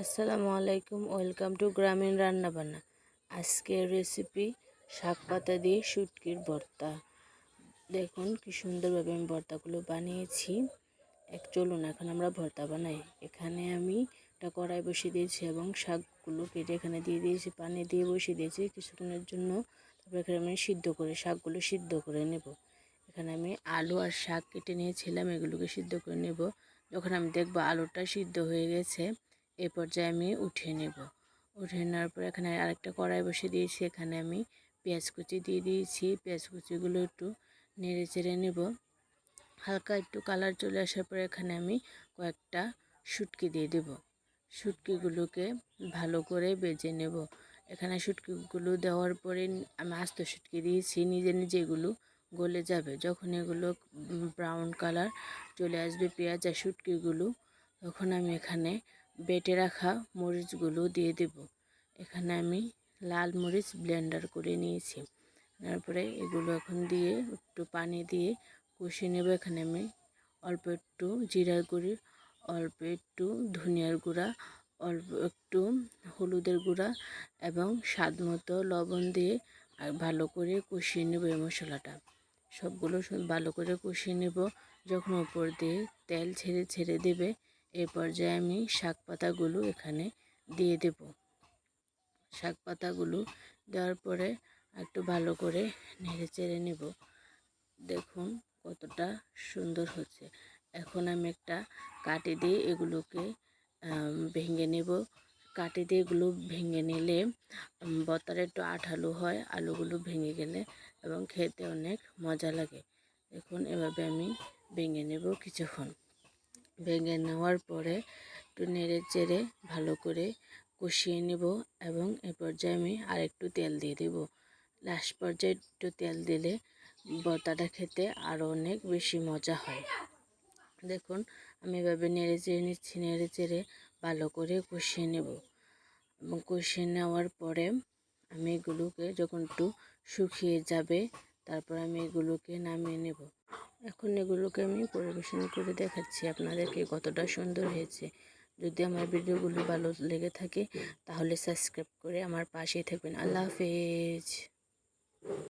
আসসালামু আলাইকুম, welcome to গ্রামীণ রান্নাবান্না। আজকের রেসিপি শাক পাতা দিয়ে শুটকির ভর্তা। দেখুন কি সুন্দরভাবে আমি ভর্তাগুলো বানিয়েছি। এক চলুন, এখন আমরা ভর্তা বানাই। এখানে আমি একটা কড়াই বসিয়ে দিয়েছি এবং শাকগুলো কেটে এখানে দিয়ে দিয়েছি, পানি দিয়ে বসিয়ে দিয়েছি। কিছুক্ষণের জন্য তারপর এখানে আমি সিদ্ধ করে শাকগুলো সিদ্ধ করে নেব। এখানে আমি আলু আর শাক কেটে নিয়েছিলাম, এগুলোকে সিদ্ধ করে নেব। যখন আমি দেখব আলুটা সিদ্ধ হয়ে গেছে এ পর্যায়ে আমি উঠিয়ে নেব। উঠিয়ে নেওয়ার পর এখানে আরেকটা কড়াই বসিয়ে দিয়েছি। এখানে আমি পেঁয়াজ কুচি দিয়ে দিয়েছি। পেঁয়াজ কুচিগুলো একটু নেড়ে চেড়ে নেব। হালকা একটু কালার চলে আসার পর এখানে আমি কয়েকটা শুটকি দিয়ে দেব। শুটকিগুলোকে ভালো করে বেজে নেব। এখানে শুটকিগুলো দেওয়ার পরে আমি আস্ত শুটকি দিয়েছি। নিজে নিজে এগুলো গলে যাবে। যখন এগুলো ব্রাউন কালার চলে আসবে পেঁয়াজ আর শুটকিগুলো, তখন আমি এখানে বেটে রাখা মরিচগুলো দিয়ে দেব। এখানে আমি লাল মরিচ ব্লেন্ডার করে নিয়েছি। তারপরে এগুলো এখন দিয়ে একটু পানি দিয়ে কষিয়ে নেব। এখানে আমি অল্প একটু জিরার গুঁড়ি, অল্প একটু ধনিয়ার গুঁড়া, অল্প একটু হলুদের গুঁড়া এবং স্বাদ মতো লবণ দিয়ে আর ভালো করে কষিয়ে নেব এই মশলাটা। সবগুলো ভালো করে কষিয়ে নেব। যখন ওপর দিয়ে তেল ছেড়ে ছেড়ে দেবে এ পর্যায়ে আমি শাক পাতাগুলো এখানে দিয়ে দেব। শাক পাতাগুলো দেওয়ার পরে একটু ভালো করে নেড়ে চেড়ে নেব। দেখুন কতটা সুন্দর হচ্ছে। এখন আমি একটা কাটি দিয়ে এগুলোকে ভেঙে নেব। কাটি দিয়ে এগুলো ভেঙে নিলে বতার একটু আঠালো হয়, আলুগুলো ভেঙে গেলে এবং খেতে অনেক মজা লাগে। এখন এভাবে আমি ভেঙে নেব কিছুক্ষণ। ভেঙে নেওয়ার পরে একটু নেড়ে চেড়ে ভালো করে কষিয়ে নেব এবং এ পর্যায়ে আমি আরেকটু তেল দিয়ে দেব। লাস্ট পর্যায়ে একটু তেল দিলে বর্তাটা খেতে আরও অনেক বেশি মজা হয়। দেখুন, আমি এভাবে নেড়ে চেড়ে নিচ্ছি, নেড়ে চেড়ে ভালো করে কষিয়ে নেব। এবং কষিয়ে নেওয়ার পরে আমি এগুলোকে যখন একটু শুকিয়ে যাবে, তারপর আমি এগুলোকে নামিয়ে নেব। এখন এগুলোকে আমি পরিবেশন করে দেখাচ্ছি আপনাদেরকে কতটা সুন্দর হয়েছে। যদি আমার ভিডিওগুলো ভালো লেগে থাকে, তাহলে সাবস্ক্রাইব করে আমার পাশেই থাকবেন। আল্লাহ হাফেজ।